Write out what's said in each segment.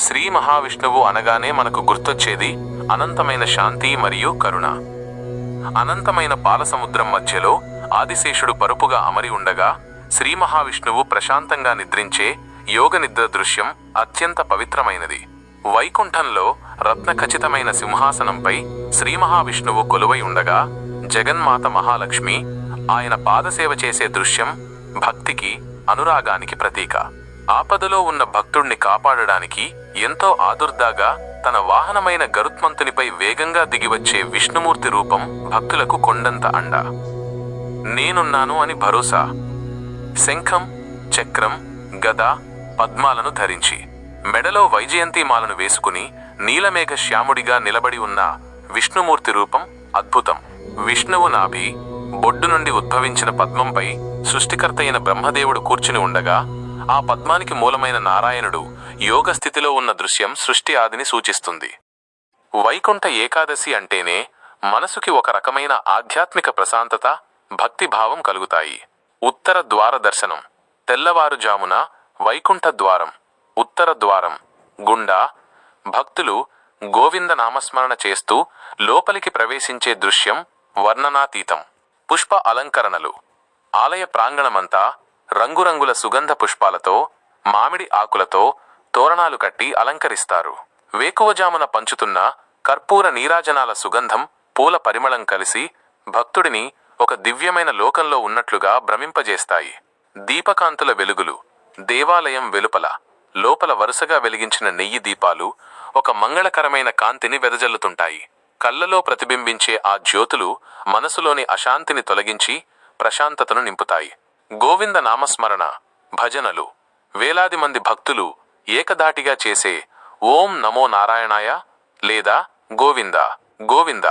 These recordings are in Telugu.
శ్రీ మహావిష్ణువు అనగానే మనకు గుర్తొచ్చేది అనంతమైన శాంతి మరియు కరుణ. అనంతమైన పాలసముద్రం మధ్యలో ఆదిశేషుడు పరుపుగా అమరి ఉండగా శ్రీ మహావిష్ణువు ప్రశాంతంగా నిద్రించే యోగ నిద్ర దృశ్యం అత్యంత పవిత్రమైనది. వైకుంఠంలో రత్న ఖచ్చితమైన సింహాసనంపై శ్రీ మహావిష్ణువు కొలువై ఉండగా జగన్మాత మహాలక్ష్మి ఆయన పాదసేవ చేసే దృశ్యం భక్తికి అనురాగానికి ప్రతీక. ఆపదలో ఉన్న భక్తుణ్ణి కాపాడడానికి ఎంతో ఆదుర్దాగా తన వాహనమైన గరుత్మంతునిపై వేగంగా దిగివచ్చే విష్ణుమూర్తి రూపం భక్తులకు కొండంత అండ. నేనున్నాను అని భరోసా. శంఖం చక్రం గద పద్మాలను ధరించి. మెడలో వైజయంతిమాలను వేసుకుని నీలమేఘ శ్యాముడిగా నిలబడి ఉన్న విష్ణుమూర్తి రూపం అద్భుతం. విష్ణువు నాభి బొడ్డు నుండి ఉద్భవించిన పద్మంపై సృష్టికర్తయిన బ్రహ్మదేవుడు కూర్చుని ఉండగా ఆ పద్మానికి మూలమైన నారాయణుడు యోగ స్థితిలో ఉన్న దృశ్యం సృష్టి ఆదిని సూచిస్తుంది. వైకుంఠ ఏకాదశి అంటేనే మనసుకి ఒక రకమైన ఆధ్యాత్మిక ప్రశాంతత భక్తిభావం కలుగుతాయి. ఉత్తర ద్వార దర్శనం తెల్లవారుజామున వైకుంఠ ద్వారం ఉత్తర ద్వారం గుండా భక్తులు గోవింద నామస్మరణ చేస్తూ లోపలికి ప్రవేశించే దృశ్యం వర్ణనాతీతం. పుష్ప అలంకరణలు ఆలయ ప్రాంగణమంతా రంగురంగుల సుగంధ పుష్పాలతో మామిడి ఆకులతో తోరణాలు కట్టి అలంకరిస్తారు. వేకువజామున పంచుతున్న కర్పూర నీరాజనాల సుగంధం పూల పరిమళం కలిసి భక్తుడిని ఒక దివ్యమైన లోకంలో ఉన్నట్లుగా భ్రమింపజేస్తాయి. దీపకాంతుల వెలుగులు దేవాలయం వెలుపల లోపల వరుసగా వెలిగించిన నెయ్యి దీపాలు ఒక మంగళకరమైన కాంతిని వెదజల్లుతుంటాయి. కళ్ళలో ప్రతిబింబించే ఆ జ్యోతులు మనసులోని అశాంతిని తొలగించి ప్రశాంతతను నింపుతాయి. గోవింద నామస్మరణ భజనలు. వేలాది మంది భక్తులు ఏకధాటిగా చేసే ఓం నమో నారాయణాయ లేదా గోవింద గోవింద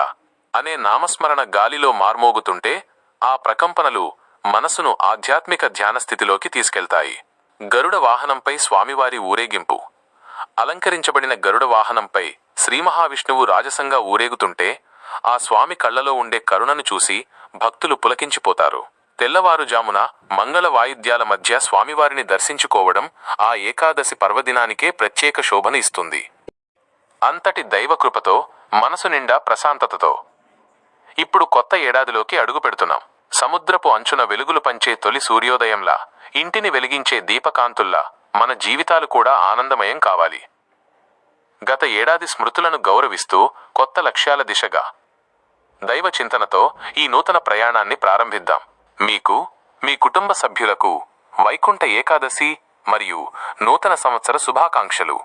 అనే నామస్మరణ గాలిలో మార్మోగుతుంటే ఆ ప్రకంపనలు మనసును ఆధ్యాత్మిక ధ్యాన స్థితిలోకి తీసుకెళ్తాయి. గరుడ వాహనంపై స్వామివారి ఊరేగింపు. అలంకరించబడిన గరుడ వాహనంపై శ్రీ మహావిష్ణువు రాజసంగా ఊరేగుతుంటే ఆ స్వామి కళ్ళలో ఉండే కరుణను చూసి భక్తులు పులకించిపోతారు. తెల్లవారుజామున మంగళ వాయిద్యాల మధ్య స్వామివారిని దర్శించుకోవడం ఆ ఏకాదశి పర్వదినానికే ప్రత్యేక శోభను ఇస్తుంది. అంతటి దైవకృపతో మనసు నిండా ప్రశాంతతతో. ఇప్పుడు కొత్త ఏడాదిలోకి అడుగు పెడుతున్నాం. సముద్రపు అంచున వెలుగులు పంచే తొలి సూర్యోదయంలా ఇంటిని వెలిగించే దీపకాంతుల్లా మన జీవితాలు కూడా ఆనందమయం కావాలి. గత ఏడాది స్మృతులను గౌరవిస్తూ కొత్త లక్ష్యాల దిశగా దైవ చింతనతో ఈ నూతన ప్రయాణాన్ని ప్రారంభిద్దాం. మీకు మీ కుటుంబ సభ్యులకు వైకుంఠ ఏకాదశి మరియు నూతన సంవత్సర శుభాకాంక్షలు.